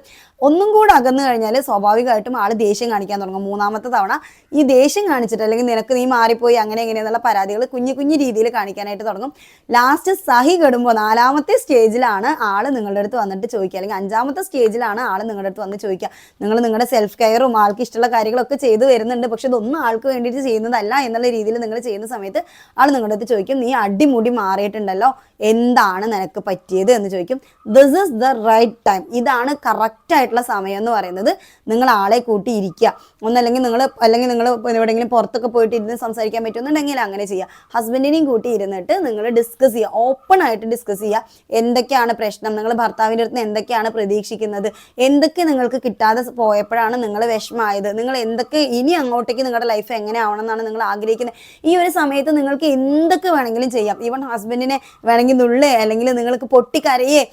ഒന്നും കൂടെ അകന്നു കഴിഞ്ഞാൽ സ്വാഭാവികമായിട്ടും ആൾ ദേഷ്യം കാണിക്കാൻ തുടങ്ങും. മൂന്നാമത്തെ തവണ ഈ ദേഷ്യം കാണിച്ചിട്ട് അല്ലെങ്കിൽ നിനക്ക് നീ മാറിപ്പോയി അങ്ങനെ എങ്ങനെയെന്നുള്ള പരാതികൾ കുഞ്ഞു കുഞ്ഞു രീതിയിൽ കാണിക്കാനായിട്ട് തുടങ്ങും. ലാസ്റ്റ് സഹി കെടുമ്പോൾ നാലാമത്തെ സ്റ്റേജിലാണ് ആൾ നിങ്ങളുടെ അടുത്ത് വന്നിട്ട് ചോദിക്കുക. അല്ലെങ്കിൽ അഞ്ചാമത്തെ സ്റ്റേജിലാണ് ആൾ നിങ്ങളുടെ അടുത്ത് വന്ന് ചോദിക്കുക. നിങ്ങൾ നിങ്ങളുടെ സെൽഫ് കെയറും ആൾക്ക് ഇഷ്ടമുള്ള കാര്യങ്ങളൊക്കെ ചെയ്തു വരുന്നുണ്ട്. പക്ഷെ ഇതൊന്നും ആൾക്ക് വേണ്ടിയിട്ട് ചെയ്യുന്നതല്ല എന്നുള്ള രീതിയിൽ നിങ്ങൾ ചെയ്യുന്ന സമയത്ത് ആൾ നിങ്ങളുടെ അടുത്ത് ചോദിക്കും നീ അടിമുടി മാറിയിട്ടുണ്ടല്ലോ. എന്താണ് നിനക്ക് പറ്റിയത്? എന്ന് ചോദിക്കും. This is the right time ഇതാണ് കറക്റ്റ് ആയിട്ടുള്ള സമയം എന്ന് പറയുന്നത്. നിങ്ങൾ ആളെ കൂട്ടി ഇരിക്കുക. ഒന്നല്ലെങ്കിൽ നിങ്ങൾ അല്ലെങ്കിൽ നിങ്ങൾ എവിടെയെങ്കിലും പുറത്തൊക്കെ പോയിട്ട് ഇരുന്ന് സംസാരിക്കാൻ പറ്റുന്നുണ്ടെങ്കിൽ അങ്ങനെ ചെയ്യുക ഹസ്ബൻഡിനെയും കൂട്ടി ഇരുന്നിട്ട് നിങ്ങൾ ഡിസ്കസ് ചെയ്യുക ഓപ്പൺ ആയിട്ട് ഡിസ്കസ് ചെയ്യുക എന്തൊക്കെയാണ് പ്രശ്നം? നിങ്ങൾ ഭർത്താവിന്റെ അടുത്ത് എന്തൊക്കെയാണ് പ്രതീക്ഷിക്കുന്നത്? എന്തൊക്കെ നിങ്ങൾക്ക് കിട്ടാതെ പോയപ്പോഴാണ് നിങ്ങൾ വിഷമമായത്? നിങ്ങൾ എന്തൊക്കെ ഇനി അങ്ങോട്ടേക്ക് നിങ്ങളുടെ ലൈഫ് എങ്ങനെ ആവണം എന്നാണ് നിങ്ങൾ ആഗ്രഹിക്കുന്നത്? ഈ ഒരു സമയത്ത് നിങ്ങൾക്ക് എന്തൊക്കെ വേണമെങ്കിലും ചെയ്യാം. ഈവൻ ഹസ്ബൻഡിനെ വേണമെങ്കിൽ നുള്ളേ അല്ലെങ്കിൽ നിങ്ങൾക്ക് പൊട്ടിക്കരയേ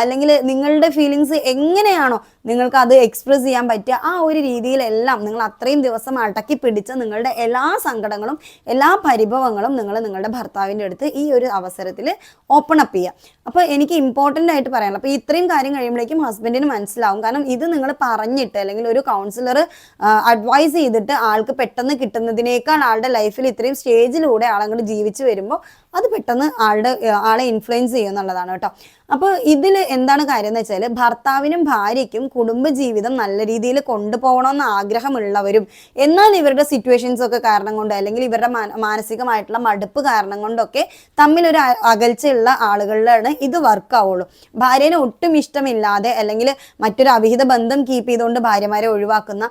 അല്ലെങ്കിൽ നിങ്ങളുടെ ഫീലിങ്സ് എങ്ങനെയാണോ നിങ്ങൾക്ക് അത് എക്സ്പ്രസ് ചെയ്യാൻ പറ്റുക ആ ഒരു രീതിയിലെല്ലാം നിങ്ങൾ അത്രയും ദിവസം അടക്കി പിടിച്ച നിങ്ങളുടെ എല്ലാ സങ്കടങ്ങളും എല്ലാ പരിഭവങ്ങളും നിങ്ങൾ നിങ്ങളുടെ ഭർത്താവിന്റെ അടുത്ത് ഈ ഒരു അവസരത്തിൽ ഓപ്പൺ അപ്പ് ചെയ്യുക. അപ്പോൾ എനിക്ക് ഇമ്പോർട്ടന്റ് ആയിട്ട് പറയാനുള്ളത്. അപ്പോൾ ഇത്രയും കാര്യം കഴിയുമ്പോഴേക്കും ഹസ്ബൻഡിന് മനസ്സിലാവും. കാരണം ഇത് നിങ്ങൾ പറഞ്ഞിട്ട് അല്ലെങ്കിൽ ഒരു കൗൺസിലർ അഡ്വൈസ് ചെയ്തിട്ട് ആൾക്ക് പെട്ടെന്ന് കിട്ടുന്നതിനേക്കാൾ ആളുടെ ലൈഫിൽ ഇത്രയും സ്റ്റേജിലൂടെ ആളങ്ങോട്ട് ജീവിച്ചു വരുമ്പോൾ അത് പെട്ടെന്ന് ആളുടെ ആളെ ഇൻഫ്ലുവൻസ് ചെയ്യും എന്നുള്ളതാണ് കേട്ടോ. അപ്പോൾ ഇതിൽ എന്താണ് കാര്യം എന്ന് വെച്ചാൽ ഭർത്താവിനും ഭാര്യയ്ക്കും കുടുംബജീവിതം നല്ല രീതിയിൽ കൊണ്ടുപോകണമെന്ന് ആഗ്രഹമുള്ളവരും എന്നാൽ ഇവരുടെ സിറ്റുവേഷൻസ് ഒക്കെ കാരണം കൊണ്ട് അല്ലെങ്കിൽ ഇവരുടെ മാന- മാനസികമായിട്ടുള്ള മടുപ്പ് കാരണം കൊണ്ടൊക്കെ തമ്മിലൊരു അകൽച്ചയുള്ള ആളുകളിലാണ് ഇത് വർക്ക് ആവുള്ളൂ. ഭാര്യനെ ഒട്ടും ഇഷ്ടമില്ലാതെ അല്ലെങ്കിൽ മറ്റൊരു അവിഹിത ബന്ധം കീപ്പ് ചെയ്തുകൊണ്ട് ഭാര്യമാരെ ഒഴിവാക്കുന്ന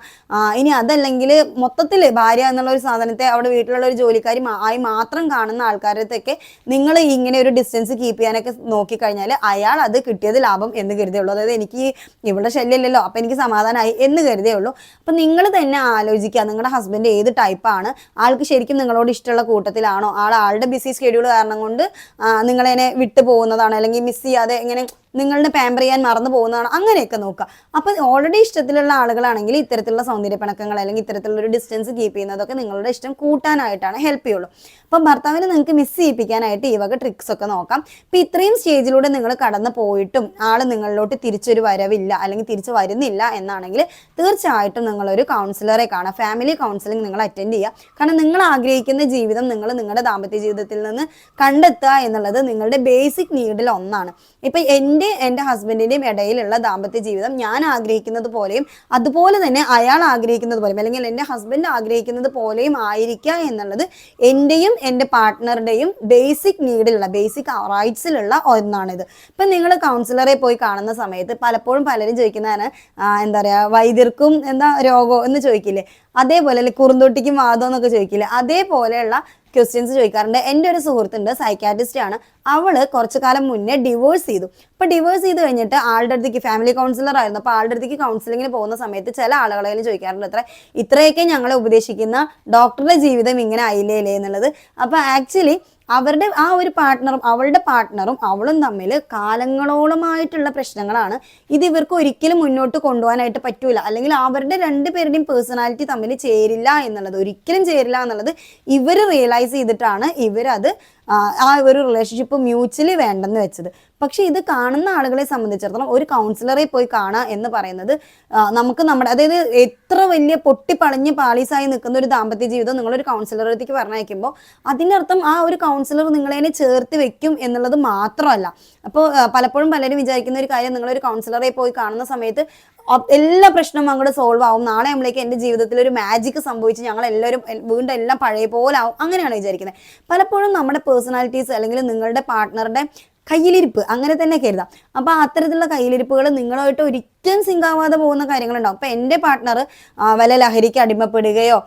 ഇനി അതല്ലെങ്കിൽ മൊത്തത്തിൽ ഭാര്യ എന്നുള്ള ഒരു സാധനത്തെ അവിടെ വീട്ടിലുള്ള ഒരു ജോലിക്കാരി ആയി മാത്രം കാണുന്ന ആൾക്കാരത്തൊക്കെ നിങ്ങൾ ഇങ്ങനെ ഒരു ഡിസ്റ്റൻസ് കീപ്പ് ചെയ്യാനൊക്കെ നോക്കിക്കഴിഞ്ഞാൽ അയാൾ അത് കിട്ടിയത് ലാഭം എന്ന് കരുതേ ഉള്ളൂ അതായത് എനിക്ക് ഇവിടെ ശല്യമില്ലല്ലോ അപ്പം എനിക്ക് സമാധാനമായി എന്ന് കരുതേ ഉള്ളൂ അപ്പം നിങ്ങൾ തന്നെ ആലോചിക്കുക നിങ്ങളുടെ ഹസ്ബൻഡ് ഏത് ടൈപ്പാണ് ആൾക്ക് ശരിക്കും നിങ്ങളോട് ഇഷ്ടമുള്ള കൂട്ടത്തിലാണോ ആൾ ആളുടെ ബിസി ഷെഡ്യൂൾ കാരണം കൊണ്ട് നിങ്ങളതിനെ വിട്ടു പോകുന്നതാണോ അല്ലെങ്കിൽ മിസ് ചെയ്യാതെ ഇങ്ങനെ നിങ്ങളുടെ പാമ്പർ ചെയ്യാൻ മറന്നു പോകുന്നതാണ്. അങ്ങനെയൊക്കെ നോക്കുക. അപ്പം ഓൾറെഡി ഇഷ്ടത്തിലുള്ള ആളുകളാണെങ്കിൽ ഇത്തരത്തിലുള്ള സൗന്ദര്യ പിണക്കങ്ങൾ അല്ലെങ്കിൽ ഇത്തരത്തിലുള്ള ഒരു ഡിസ്റ്റൻസ് കീപ്പ് ചെയ്യുന്നതൊക്കെ നിങ്ങളുടെ ഇഷ്ടം കൂട്ടാനായിട്ടാണ് ഹെൽപ്പ് ചെയ്യുള്ളൂ. അപ്പം ഭർത്താവിനെ നിങ്ങൾക്ക് മിസ് ചെയ്യിപ്പിക്കാനായിട്ട് ഈ വക ട്രിക്സ് ഒക്കെ നോക്കാം. ഇപ്പം ഇത്രയും സ്റ്റേജിലൂടെ നിങ്ങൾ കടന്നു പോയിട്ടും ആൾ നിങ്ങളിലോട്ട് തിരിച്ചൊരു വരവില്ല അല്ലെങ്കിൽ തിരിച്ചു വരുന്നില്ല എന്നാണെങ്കിൽ തീർച്ചയായിട്ടും നിങ്ങളൊരു കൗൺസിലറെ കാണാം. ഫാമിലി കൗൺസിലിംഗ് നിങ്ങൾ അറ്റൻഡ് ചെയ്യുക. കാരണം നിങ്ങൾ ആഗ്രഹിക്കുന്ന ജീവിതം നിങ്ങൾ നിങ്ങളുടെ ദാമ്പത്യ ജീവിതത്തിൽ നിന്ന് കണ്ടെത്തുക എന്നുള്ളത് നിങ്ങളുടെ ബേസിക് നീഡിൽ ഒന്നാണ്. ഇപ്പം എന്റെ എന്റെ എന്റെ ഹസ്ബൻഡിന്റെയും ഇടയിലുള്ള ദാമ്പത്യ ജീവിതം ഞാൻ ആഗ്രഹിക്കുന്നത് പോലെയും അതുപോലെ തന്നെ അയാൾ ആഗ്രഹിക്കുന്നത് പോലെയും അല്ലെങ്കിൽ എന്റെ ഹസ്ബൻഡ് ആഗ്രഹിക്കുന്നത് പോലെയും ആയിരിക്കുക എന്നുള്ളത് എന്റെയും എന്റെ പാർട്ട്ണറുടെയും ബേസിക് നീഡിലുള്ള ബേസിക് റൈറ്റ്സിലുള്ള ഒന്നാണിത്. ഇപ്പം നിങ്ങൾ കൗൺസിലറെ പോയി കാണുന്ന സമയത്ത് പലപ്പോഴും പലരും ചോദിക്കുന്നതാണ് എന്താ പറയുക വൈദ്യർക്കും എന്താ രോഗോ എന്ന് ചോദിക്കില്ലേ? അതേപോലെ അല്ലെ കുറുന്തോട്ടിക്കും വാദം എന്നൊക്കെ ചോദിക്കില്ലേ? അതേപോലെയുള്ള ക്വസ്റ്റ്യൻസ് ചോദിക്കാറുണ്ട്. എന്റെ ഒരു സുഹൃത്തുണ്ട് സൈക്കാട്രിസ്റ്റ് ആണ്. അവൾ കുറച്ചു കാലം മുന്നേ ഡിവോഴ്സ് ചെയ്തു. അപ്പൊ ഡിവോഴ്സ് ചെയ്ത് കഴിഞ്ഞിട്ട് ആളുടെ അടുത്തേക്ക് ഫാമിലി കൗൺസിലർ ആയിരുന്നു. അപ്പൊ ആളുടെ അടുത്തേക്ക് കൗൺസിലിങ്ങിന് പോകുന്ന സമയത്ത് ചില ആളുകളെ ചോദിക്കാറുണ്ട് അത്ര. ഇത്രയൊക്കെ ഞങ്ങളെ ഉപദേശിക്കുന്ന ഡോക്ടറുടെ ജീവിതം ഇങ്ങനെ ആയില്ലേ എന്നുള്ളത്. അപ്പൊ ആക്ച്വലി അവരുടെ ആ ഒരു പാർട്ട്ണറും അവളുടെ പാർട്ട്ണറും അവളും തമ്മിൽ കാലങ്ങളോളമായിട്ടുള്ള പ്രശ്നങ്ങളാണ്. ഇത് ഇവർക്ക് ഒരിക്കലും മുന്നോട്ട് കൊണ്ടുപോകാനായിട്ട് പറ്റൂല. അല്ലെങ്കിൽ അവരുടെ രണ്ടുപേരുടെയും പേഴ്സണാലിറ്റി തമ്മിൽ ചേരില്ല എന്നുള്ളത് ഒരിക്കലും ചേരില്ല എന്നുള്ളത് ഇവർ റിയലൈസ് ചെയ്തിട്ടാണ് ഇവരത് ആ ഒരു റിലേഷൻഷിപ്പ് മ്യൂച്വലി വേണ്ടെന്ന് വെച്ചത്. പക്ഷെ ഇത് കാണുന്ന ആളുകളെ സംബന്ധിച്ചിടത്തോളം ഒരു കൗൺസിലറെ പോയി കാണുക എന്ന് പറയുന്നത് നമുക്ക് നമ്മുടെ അതായത് എത്ര വലിയ പൊട്ടിപ്പളഞ്ഞ് പാളീസായി നിൽക്കുന്ന ഒരു ദാമ്പത്യ ജീവിതം നിങ്ങളൊരു കൗൺസിലറെ പറഞ്ഞയക്കുമ്പോൾ അതിന്റെ അർത്ഥം ആ ഒരു കൗൺസിലർ നിങ്ങളതിനെ ചേർത്ത് വെക്കും എന്നുള്ളത് മാത്രമല്ല. അപ്പോൾ പലപ്പോഴും പലരും വിചാരിക്കുന്ന ഒരു കാര്യം നിങ്ങളൊരു കൗൺസിലറെ പോയി കാണുന്ന സമയത്ത് എല്ലാ പ്രശ്നവും അങ്ങോട്ട് സോൾവ് ആവും. നാളെ നമ്മളേക്ക് എന്റെ ജീവിതത്തിൽ ഒരു മാജിക് സംഭവിച്ച് ഞങ്ങൾ എല്ലാവരും വീണ്ടും എല്ലാം പഴയ പോലെ ആവും അങ്ങനെയാണ് വിചാരിക്കുന്നത്. പലപ്പോഴും നമ്മുടെ പേഴ്സണാലിറ്റീസ് അല്ലെങ്കിൽ നിങ്ങളുടെ പാർട്ട്ണറുടെ കയ്യിലിരിപ്പ് അങ്ങനെ തന്നെ കരുതാം അപ്പൊ അത്തരത്തിലുള്ള കയ്യിലിരിപ്പുകൾ നിങ്ങളുമായിട്ട് ഒരിക്കലും സിങ്ക് ആവാതെ പോകുന്ന കാര്യങ്ങളുണ്ടാവും. അപ്പൊ എന്റെ പാർട്ട്ണർ വല്ല ലഹരിക്ക് അടിമപ്പെടുകയോ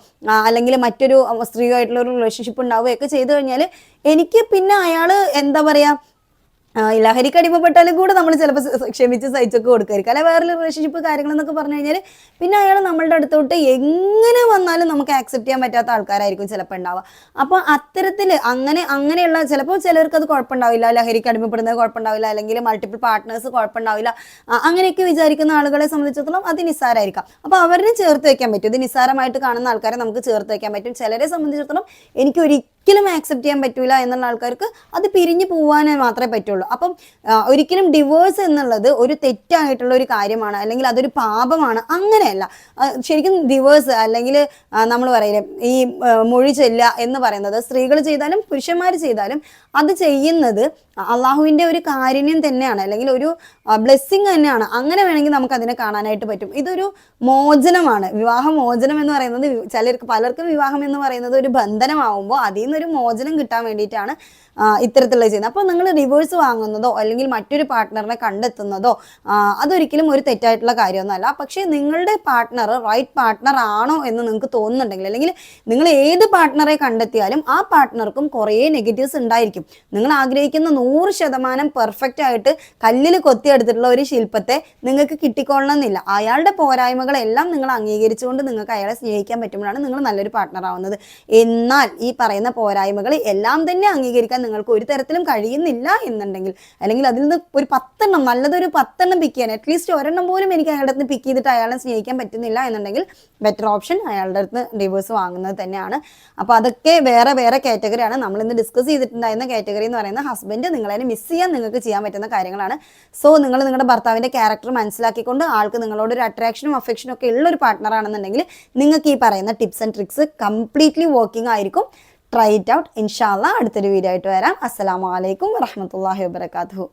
അല്ലെങ്കിൽ മറ്റൊരു സ്ത്രീയുമായിട്ടുള്ള ഒരു റിലേഷൻഷിപ്പ് ഉണ്ടാവുകയൊക്കെ ചെയ്തു കഴിഞ്ഞാൽ എനിക്ക് പിന്നെ അയാൾ എന്താ പറയാ ലഹരിക്ക് അടിമപ്പെട്ടാലും കൂടെ നമ്മൾ ചിലപ്പോൾ ക്ഷമിച്ച് സഹിച്ചൊക്കെ കൊടുക്കായിരിക്കും. അല്ലെ വേറെ റിലേഷൻഷിപ്പ് കാര്യങ്ങളെന്നൊക്കെ പറഞ്ഞു കഴിഞ്ഞാൽ പിന്നെ അയാൾ നമ്മളുടെ അടുത്തോട്ട് എങ്ങനെ വന്നാലും നമുക്ക് ആക്സെപ്റ്റ് ചെയ്യാൻ പറ്റാത്ത ആൾക്കാരായിരിക്കും ചിലപ്പോൾ ഉണ്ടാവുക. അപ്പോൾ അത്തരത്തിൽ അങ്ങനെ അങ്ങനെയുള്ള ചിലപ്പോൾ ചിലർക്ക് അത് കുഴപ്പമുണ്ടാവില്ല. ലഹരിക്ക് അടിമപ്പെടുന്നത് കുഴപ്പമുണ്ടാവില്ല. അല്ലെങ്കിൽ മൾട്ടിപ്പിൾ പാർട്ട്നേഴ്സ് കുഴപ്പമുണ്ടാവില്ല. അങ്ങനെയൊക്കെ വിചാരിക്കുന്ന ആളുകളെ സംബന്ധിച്ചിടത്തോളം അത് നിസ്സാരമായിരിക്കാം അപ്പോൾ അവരിനെ ചേർത്ത് വയ്ക്കാൻ പറ്റും. ഇത് നിസ്സാരമായിട്ട് കാണുന്ന ആൾക്കാരെ നമുക്ക് ചേർത്ത് വയ്ക്കാൻ പറ്റും. ചിലരെ സംബന്ധിച്ചിടത്തോളം എനിക്ക് ഒരിക്കലും ആക്സെപ്റ്റ് ചെയ്യാൻ പറ്റൂല എന്നുള്ള ആൾക്കാർക്ക് അത് പിരിഞ്ഞു പോവാനേ മാത്രമേ പറ്റുള്ളൂ. അപ്പം ഒരിക്കലും ഡിവോഴ്സ് എന്നുള്ളത് ഒരു തെറ്റായിട്ടുള്ള ഒരു കാര്യമാണ് അല്ലെങ്കിൽ അതൊരു പാപമാണ് അങ്ങനെയല്ല. ശരിക്കും ഡിവോഴ്സ് അല്ലെങ്കിൽ നമ്മൾ പറയില്ലേ ഈ മൊഴി ചെല്ലുക എന്ന് പറയുന്നത് സ്ത്രീകൾ ചെയ്താലും പുരുഷന്മാർ ചെയ്താലും അത് ചെയ്യുന്നത് അള്ളാഹുവിന്റെ ഒരു കാരുണ്യം തന്നെയാണ് അല്ലെങ്കിൽ ഒരു ബ്ലെസ്സിങ് തന്നെയാണ്. അങ്ങനെ വേണമെങ്കിൽ നമുക്ക് അതിനെ കാണാനായിട്ട് പറ്റും. ഇതൊരു മോചനമാണ്. വിവാഹ മോചനം എന്ന് പറയുന്നത് ചിലർക്ക് പലർക്കും വിവാഹം എന്ന് പറയുന്നത് ഒരു ബന്ധനമാവുമ്പോൾ അതിൽ നിന്നൊരു മോചനം കിട്ടാൻ വേണ്ടിയിട്ടാണ് ഇത്തരത്തിലുള്ള ചെയ്യുന്നത്. അപ്പോൾ നിങ്ങൾ റിവേഴ്സ് വാങ്ങുന്നതോ അല്ലെങ്കിൽ മറ്റൊരു പാർട്ട്ണറിനെ കണ്ടെത്തുന്നതോ അതൊരിക്കലും ഒരു തെറ്റായിട്ടുള്ള കാര്യമൊന്നുമല്ല. പക്ഷേ നിങ്ങളുടെ പാർട്ട്ണർ റൈറ്റ് പാർട്ട്ണർ ആണോ എന്ന് നിങ്ങൾക്ക് തോന്നുന്നുണ്ടെങ്കിൽ അല്ലെങ്കിൽ നിങ്ങൾ ഏത് പാർട്ട്ണറെ കണ്ടെത്തിയാലും ആ പാർട്ട്ണർക്കും കുറേ നെഗറ്റീവ്സ് ഉണ്ടായിരിക്കും. നിങ്ങൾ ആഗ്രഹിക്കുന്ന നൂറ് ശതമാനം പെർഫെക്റ്റ് ആയിട്ട് കല്ലിൽ കൊത്തിയെടുത്തിട്ടുള്ള ഒരു ശില്പത്തെ നിങ്ങൾക്ക് കിട്ടിക്കൊള്ളണമെന്നില്ല. അയാളുടെ പോരായ്മകളെല്ലാം നിങ്ങൾ അംഗീകരിച്ചുകൊണ്ട് നിങ്ങൾക്ക് അയാളെ സ്നേഹിക്കാൻ പറ്റുമ്പോഴാണ് നിങ്ങൾ നല്ലൊരു പാർട്ട്ണർ ആവുന്നത്. എന്നാൽ ഈ പറയുന്ന പോരായ്മകൾ എല്ലാം തന്നെ അംഗീകരിക്കാൻ നിങ്ങൾക്ക് ഒരു തരത്തിലും കഴിയുന്നില്ല എന്നുണ്ടെങ്കിൽ അല്ലെങ്കിൽ അതിൽ നിന്ന് ഒരു പത്തെണ്ണം നല്ലതൊരു പത്തെണ്ണം പിക്ക് ചെയ്യാൻ അറ്റ്ലീസ്റ്റ് ഒരെണ്ണം പോലും എനിക്ക് അയാളുടെ അടുത്ത് പിക്ക് ചെയ്തിട്ട് അയാളെ സ്നേഹിക്കാൻ പറ്റുന്നില്ല എന്നുണ്ടെങ്കിൽ ബെറ്റർ ഓപ്ഷൻ അയാളുടെ അടുത്ത് ഡിവോഴ്സ് വാങ്ങുന്നത് തന്നെയാണ്. അപ്പോൾ അതൊക്കെ വേറെ വേറെ കാറ്റഗറിയാണ് നമ്മൾ ഇന്ന് ഡിസ്കസ് ചെയ്തിട്ടുണ്ടായിരുന്ന കാറ്റഗറി എന്ന് പറയുന്നത് ഹസ്ബൻഡ് നിങ്ങളെ മിസ് ചെയ്യാൻ നിങ്ങൾക്ക് ചെയ്യാൻ പറ്റുന്ന കാര്യങ്ങളാണ്. സോ നിങ്ങൾ നിങ്ങളുടെ ഭർത്താവിന്റെ ക്യാരക്ടർ മനസ്സിലാക്കിക്കൊണ്ട് ആൾക്ക് നിങ്ങളോട് ഒരു അട്രാക്ഷനും അഫെക്ഷനും ഒക്കെ ഉള്ള ഒരു പാർട്ട്ണർ ആണെന്നുണ്ടെങ്കിൽ നിങ്ങൾക്ക് ഈ പറയുന്ന tips and tricks completely working ആയിരിക്കും. ട്രൈ ഇറ്റ് ഔട്ട് ഇൻഷാല്ല അടുത്തൊരു വീഡിയോ ആയിട്ട് വരാം. അസ്സാം വലൈക്കും വറഹമത്തല്ലാഹി വബർക്കാത്തു